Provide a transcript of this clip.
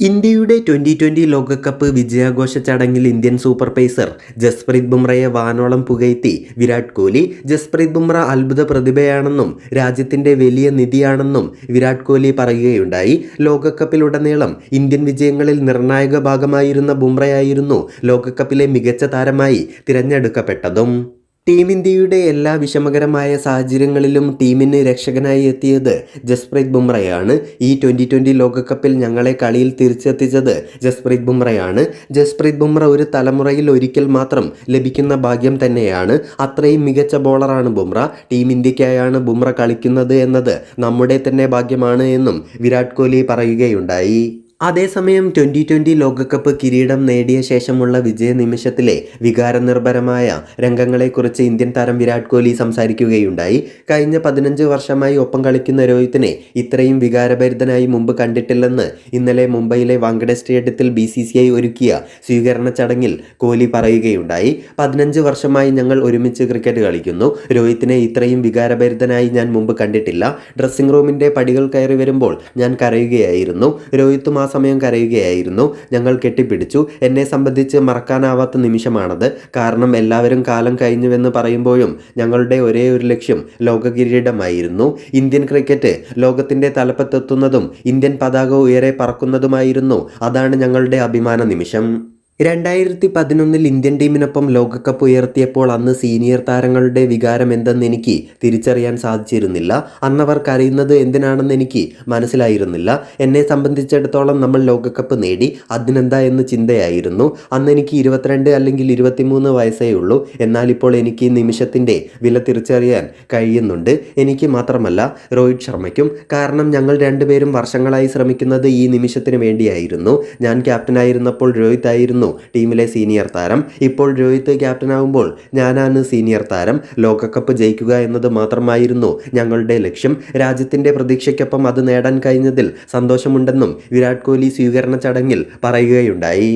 ഇന്ത്യയുടെ twenty twenty ലോകകപ്പ് വിജയാഘോഷ ചടങ്ങിൽ ഇന്ത്യൻ സൂപ്പർ പേസർ ജസ്പ്രീത് ബുംറയെ വാനോളം പുകഴ്ത്തി. വിരാട് കോഹ്ലി ജസ്പ്രീത് ബുംറ അത്ഭുത പ്രതിഭയാണെന്നും രാജ്യത്തിന്റെ വലിയ നിധിയാണെന്നും വിരാട് കോഹ്ലി പറയുകയുണ്ടായി. ലോകകപ്പിലുടനീളം ഇന്ത്യൻ വിജയങ്ങളിൽ നിർണായക ഭാഗമായിരുന്ന ബുംറയായിരുന്നു ലോകകപ്പിലെ മികച്ച താരമായി തിരഞ്ഞെടുക്കപ്പെട്ടതും. ടീം ഇന്ത്യയുടെ എല്ലാ വിഷമകരമായ സാഹചര്യങ്ങളിലും ടീമിന് രക്ഷകനായി എത്തിയത് ജസ്പ്രീത് ബുംറയാണ്. ഈ ട്വന്റി ട്വന്റി ലോകകപ്പിൽ ഞങ്ങളെ കളിയിൽ തിരിച്ചെത്തിച്ചത് ജസ്പ്രീത് ബുംറയാണ്. ജസ്പ്രീത് ബുംറ ഒരു തലമുറയിൽ ഒരിക്കൽ മാത്രം ലഭിക്കുന്ന ഭാഗ്യം തന്നെയാണ്. അത്രയും മികച്ച ബോളറാണ് ബുംറ. ടീം ഇന്ത്യക്കായാണ് ബുംറ കളിക്കുന്നത് എന്നത് നമ്മുടെ തന്നെ ഭാഗ്യമാണ് എന്നും വിരാട് കോഹ്ലി പറയുകയുണ്ടായി. അതേസമയം ട്വന്റി ട്വന്റി ലോകകപ്പ് കിരീടം നേടിയ ശേഷമുള്ള വിജയ നിമിഷത്തിലെ വികാരനിർഭരമായ രംഗങ്ങളെക്കുറിച്ച് ഇന്ത്യൻ താരം വിരാട് കോഹ്ലി സംസാരിക്കുകയുണ്ടായി. കഴിഞ്ഞ പതിനഞ്ച് വർഷമായി ഒപ്പം കളിക്കുന്ന രോഹിത്തിനെ ഇത്രയും വികാരഭരിതനായി മുമ്പ് കണ്ടിട്ടില്ലെന്ന് ഇന്നലെ മുംബൈയിലെ വാങ്കഡെ സ്റ്റേഡിയത്തിൽ ബി സി സി ഐ ഒരുക്കിയ സ്വീകരണ ചടങ്ങിൽ കോഹ്ലി പറയുകയുണ്ടായി. പതിനഞ്ച് വർഷമായി ഞങ്ങൾ ഒരുമിച്ച് ക്രിക്കറ്റ് കളിക്കുന്നു. രോഹിത്തിനെ ഇത്രയും വികാരഭരിതനായി ഞാൻ മുമ്പ് കണ്ടിട്ടില്ല. ഡ്രസ്സിംഗ് റൂമിന്റെ പടികൾ കയറി വരുമ്പോൾ ഞാൻ കരയുകയായിരുന്നു. രോഹിത്ത് ആ സമയം കരയുകയായിരുന്നു. ഞങ്ങൾ കെട്ടിപ്പിടിച്ചു. എന്നെ സംബന്ധിച്ച് മറക്കാനാവാത്ത നിമിഷമാണത്. കാരണം എല്ലാവരും കാലം കഴിഞ്ഞുവെന്ന് പറയുമ്പോഴും ഞങ്ങളുടെ ഒരേ ഒരു ലക്ഷ്യം ലോക കിരീടമായിരുന്നു ഇന്ത്യൻ ക്രിക്കറ്റ് ലോകത്തിന്റെ തലപ്പത്തെത്തുന്നതും ഇന്ത്യൻ പതാക ഉയരെ പറക്കുന്നതുമായിരുന്നു. അതാണ് ഞങ്ങളുടെ അഭിമാന നിമിഷം. രണ്ടായിരത്തി പതിനൊന്നിൽ ഇന്ത്യൻ ടീമിനൊപ്പം ലോകകപ്പ് ഉയർത്തിയപ്പോൾ അന്ന് സീനിയർ താരങ്ങളുടെ വികാരം എന്തെന്ന് എനിക്ക് തിരിച്ചറിയാൻ സാധിച്ചിരുന്നില്ല. അന്നവർ കരയുന്നത് എന്തിനാണെന്ന് എനിക്ക് മനസ്സിലായിരുന്നില്ല. എന്നെ സംബന്ധിച്ചിടത്തോളം നമ്മൾ ലോകകപ്പ് നേടി. അതിനെന്താ എന്ന് ചിന്തയായിരുന്നു. അന്ന് എനിക്ക് ഇരുപത്തിരണ്ട് അല്ലെങ്കിൽ ഇരുപത്തിമൂന്ന് വയസ്സേ ഉള്ളൂ. എന്നാൽ ഇപ്പോൾ എനിക്ക് നിമിഷത്തിന്റെ വില തിരിച്ചറിയാൻ കഴിയുന്നുണ്ട്. എനിക്ക് മാത്രമല്ല രോഹിത് ശർമ്മയ്ക്കും. കാരണം ഞങ്ങൾ രണ്ടുപേരും വർഷങ്ങളായി ശ്രമിക്കുന്നത് ഈ നിമിഷത്തിന് വേണ്ടിയായിരുന്നു. ഞാൻ ക്യാപ്റ്റനായിരുന്നപ്പോൾ രോഹിത് ആയിരുന്നു ടീമിലെ സീനിയർ താരം ഇപ്പോൾ രോഹിത് ക്യാപ്റ്റനാകുമ്പോൾ ഞാനാണ് സീനിയർ താരം. ലോകകപ്പ് ജയിക്കുക എന്നത് മാത്രമായിരുന്നു ഞങ്ങളുടെ ലക്ഷ്യം. രാജ്യത്തിന്റെ പ്രതീക്ഷയ്ക്കൊപ്പം അത് നേടാൻ കഴിഞ്ഞതിൽ സന്തോഷമുണ്ടെന്നും വിരാട് കോഹ്ലി സ്വീകരണ ചടങ്ങിൽ പറയുകയുണ്ടായി.